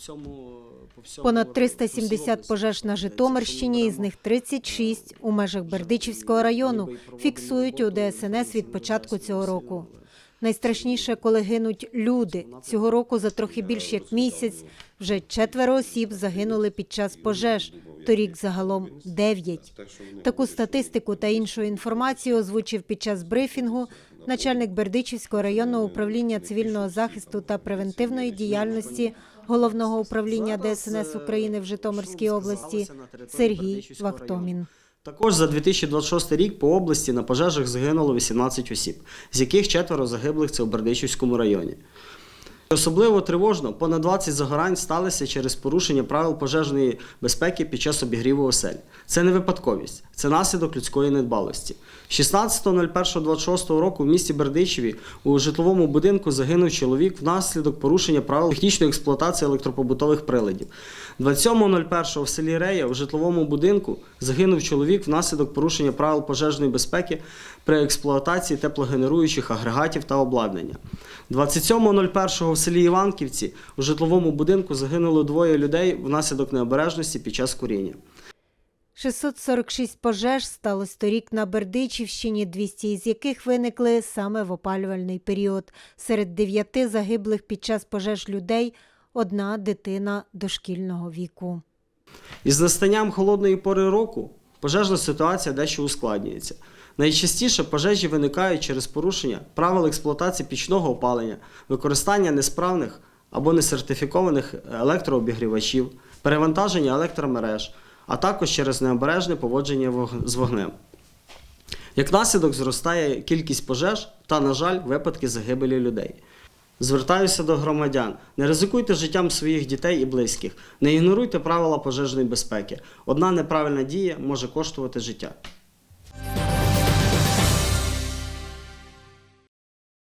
всьому по всьому Понад 370 пожеж на Житомирщині, із них 36 у межах Бердичівського району. Фіксують у ДСНС від початку цього року. Найстрашніше, коли гинуть люди. Цього року за трохи більш як місяць вже четверо осіб загинули під час пожеж. Торік загалом дев'ять. Таку статистику та іншу інформацію озвучив під час брифінгу начальник Бердичівського районного управління цивільного захисту та превентивної діяльності головного управління ДСНС України в Житомирській області Сергій Вахтомін. Також за 2026 рік по області на пожежах загинуло 18 осіб, з яких четверо загиблих це у Бердичівському районі. Особливо тривожно, понад 20 загорань сталися через порушення правил пожежної безпеки під час обігріву осель. Це не випадковість, це наслідок людської недбалості. 16.01.26 року в місті Бердичеві у житловому будинку загинув чоловік внаслідок порушення правил технічної експлуатації електропобутових приладів. 27.01 в селі Рея у житловому будинку загинув чоловік внаслідок порушення правил пожежної безпеки при експлуатації теплогенеруючих агрегатів та обладнання. 27.01 в селі Іванківці у житловому будинку загинуло двоє людей внаслідок необережності під час куріння. 646 пожеж сталося торік на Бердичівщині, 200 із яких виникли саме в опалювальний період. Серед дев'яти загиблих під час пожеж людей одна дитина дошкільного віку. Із настанням холодної пори року пожежна ситуація дещо ускладнюється. Найчастіше пожежі виникають через порушення правил експлуатації пічного опалення, використання несправних або несертифікованих електрообігрівачів, перевантаження електромереж, а також через необережне поводження з вогнем. Як наслідок зростає кількість пожеж та, на жаль, випадки загибелі людей. Звертаюся до громадян: не ризикуйте життям своїх дітей і близьких, не ігноруйте правила пожежної безпеки. Одна неправильна дія може коштувати життя.